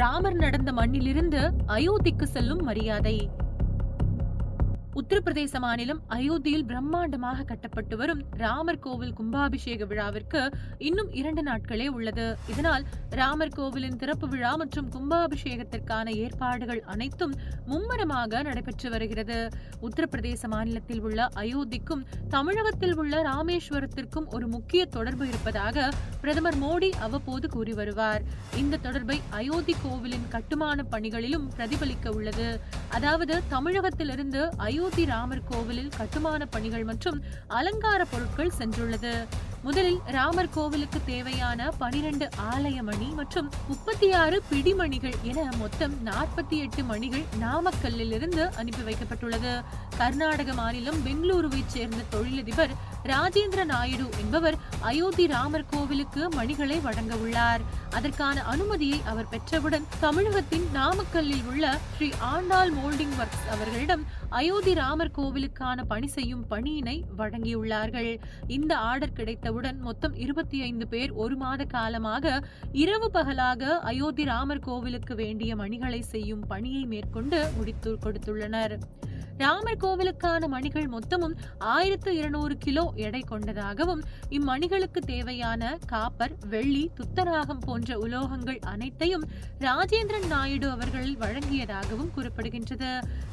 ராமர் நடந்த மண்ணிலிருந்து அயோத்திக்கு செல்லும் மரியாதை. உத்தரப்பிரதேச மாநிலம் அயோத்தியில் பிரம்மாண்டமாக கட்டப்பட்டு வரும் ராமர் கோவில் கும்பாபிஷேக விழாவிற்கு இன்னும் இரண்டு நாட்களே உள்ளது. இதனால் ராமர் கோவிலின் திறப்பு விழா மற்றும் கும்பாபிஷேகத்திற்கான ஏற்பாடுகள் அனைத்தும் மும்முரமாக நடைபெற்று வருகிறது. உத்தரப்பிரதேச மாநிலத்தில் உள்ள அயோத்திக்கும் தமிழகத்தில் உள்ள ராமேஸ்வரத்திற்கும் ஒரு முக்கிய தொடர்பு இருப்பதாக பிரதமர் மோடி அவ்வப்போது கூறி வருவார். இந்த தொடர்பை அயோத்தி கோவிலின் கட்டுமான பணிகளிலும் பிரதிபலிக்க உள்ளது. அதாவது தமிழகத்திலிருந்து அயோத்தி ராமர் கோவிலில் கட்டுமான பணிகள் மற்றும் அலங்கார பொருட்கள் சென்றுள்ளது. முதலில் ராமர் கோவிலுக்கு தேவையான பனிரெண்டு ஆலய மணி மற்றும் முப்பத்தி ஆறு பிடிமணிகள் என மொத்தம் நாற்பத்தி எட்டு மணிகள் நாமக்கல்லில் இருந்து அனுப்பி வைக்கப்பட்டுள்ளது. கர்நாடக மாநிலம் பெங்களூருவைச் சேர்ந்த தொழிலதிபர் ராஜேந்திர நாயுடு என்பவர் அயோத்தி ராமர் கோவிலுக்கு மணிகளை வழங்க உள்ளார். அதற்கான அனுமதியை அவர் பெற்றவுடன் தமிழகத்தின் நாமக்கல்லில் உள்ள ஸ்ரீ ஆண்டாள் மோல்டிங் ஒர்க்ஸ் அவர்களிடம் அயோத்தி ராமர் கோவிலுக்கான பணி செய்யும் பணியினை வழங்கியுள்ளார்கள். இந்த ஆர்டர் கிடைத்தவுடன் மொத்தம் இருபத்தி ஐந்து பேர் ஒரு மாத காலமாக இரவு பகலாக அயோத்தி ராமர் கோவிலுக்கு வேண்டிய மணிகளை செய்யும் பணியை மேற்கொண்டு முடித்து கொடுத்துள்ளனர். ராமர் கோவிலுக்கான மணிகள் மொத்தமும் ஆயிரத்து இருநூறு கிலோ எடை கொண்டதாகவும் இம்மணிகளுக்கு தேவையான காப்பர் வெள்ளி துத்தராகம் போன்ற உலோகங்கள் அனைத்தையும் ராஜேந்திரன் நாயுடு அவர்கள் வழங்கியதாகவும் கூறப்படுகின்றது.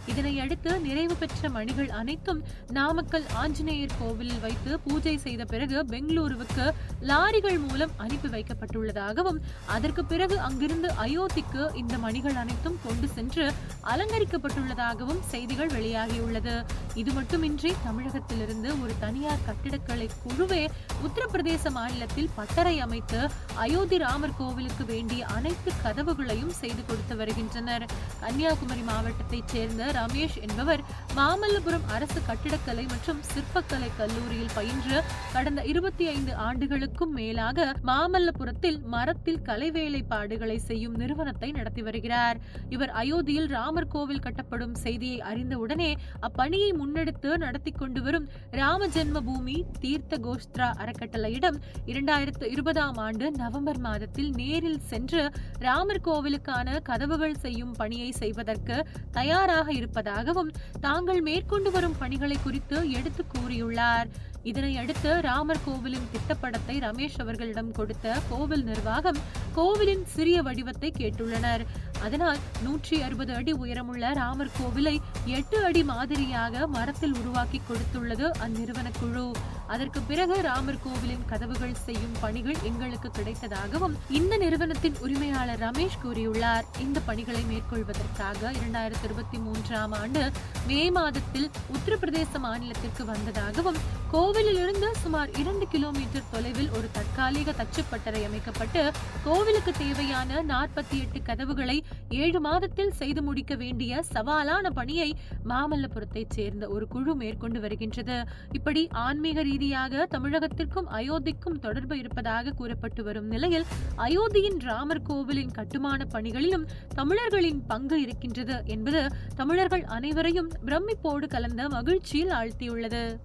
இதனையடுத்து நிறைவு பெற்ற மணிகள் அனைத்தும் நாமக்கல் ஆஞ்சநேயர் கோவிலில் வைத்து பூஜை செய்த பிறகு பெங்களூருவுக்கு லாரிகள் மூலம் அனுப்பி வைக்கப்பட்டுள்ளதாகவும் அதற்கு பிறகு அங்கிருந்து அயோத்திக்கு இந்த மணிகள் அனைத்தும் கொண்டு சென்று அலங்கரிக்கப்பட்டுள்ளதாகவும் செய்திகள் வெளியாகியுள்ளது. இது மட்டுமின்றி தமிழகத்திலிருந்து ஒரு தனியார் கட்டிடக்கலை குழுவே உத்தரப்பிரதேச மாநிலத்தில் பட்டறை அமைத்து அயோத்தி ராமர் கோவிலுக்கு வேண்டிய அனைத்து கதவுகளையும் செய்து கொடுத்து வருகின்றனர். கன்னியாகுமரி மாவட்டத்தைச் சேர்ந்த ரமேஷ் என்பவர் மாமல்லபுரம் அரசு கட்டிடக்கலை மற்றும் சிற்பக்கலை கல்லூரியில் பயின்று கடந்த இருபத்தி ஐந்து ஆண்டுகளுக்கும் மேலாக மாமல்லபுரத்தில் மரத்தில் கலை வேலைப்பாடுகளை செய்யும் நிறுவனத்தை நடத்தி வருகிறார். இவர் அயோத்தியில் ராமர் கோவில் கட்டப்படும் செய்தியை அறிந்தவுடன் உடனே அப்பணியை முன்னெடுத்து நடத்தி கொண்டு வரும் ராம ஜென்ம பூமி தீர்த்த கோஷ்த்ரா அறக்கட்டளையிடம் இரண்டாயிரத்து இருபதாம் ஆண்டு நவம்பர் மாதத்தில் நேரில் சென்று ராமர் கோவிலுக்கான கதவுகள் செய்யும் பணியை செய்வதற்கு தயாராக இருப்பதாகவும் தாங்கள் மேற்கொண்டு வரும் பணிகளை குறித்து எடுத்து கூறியுள்ளார். இதனையடுத்து ராமர் கோவிலின் திட்டப்படத்தை ரமேஷ் அவர்களிடம் கொடுத்த கோவில் நிர்வாகம் கோவிலின் சிறிய வடிவத்தை கேட்டுள்ளனர். அதனால் நூற்றி அறுபது அடி உயரமுள்ள ராமர் கோவிலை எட்டு அடி மாதிரியாக மரத்தில் உருவாக்கி கொடுத்துள்ளது அந்நிறுவன குழு. அதற்கு பிறகு ராமர் கோவிலின் கதவுகள் செய்யும் பணிகள் எங்களுக்கு கிடைத்ததாகவும் இந்த நிறுவனத்தின் உரிமையாளர் ரமேஷ் கூறியுள்ளார். இந்த பணிகளை மேற்கொள்வதற்காக இரண்டாயிரத்தி இருபத்தி மூன்றாம் ஆண்டு மே மாதத்தில் உத்தரப்பிரதேச மாநிலத்திற்கு வந்ததாகவும் கோவிலிலிருந்து சுமார் இரண்டு கிலோமீட்டர் தொலைவில் ஒரு தற்காலிக தச்சுப்பட்டறை அமைக்கப்பட்டு கோவிலுக்கு தேவையான நாற்பத்தி எட்டு கதவுகளை ஏழு மாதத்தில் செய்து முடிக்க வேண்டிய சவாலான பணியை மாமல்லபுரத்தைச் சேர்ந்த ஒரு குழு மேற்கொண்டு வருகின்றது. இப்படி ஆன்மீக ரீதியாக தமிழகத்திற்கும் அயோத்திக்கும் தொடர்பு இருப்பதாக கூறப்பட்டு வரும் நிலையில் அயோத்தியின் ராமர் கோவிலின் கட்டுமான பணிகளிலும் தமிழர்களின் பங்கு இருக்கின்றது என்பது தமிழர்கள் அனைவரையும் பிரமிப்போடு கலந்த மகிழ்ச்சியில் ஆழ்த்தியுள்ளது.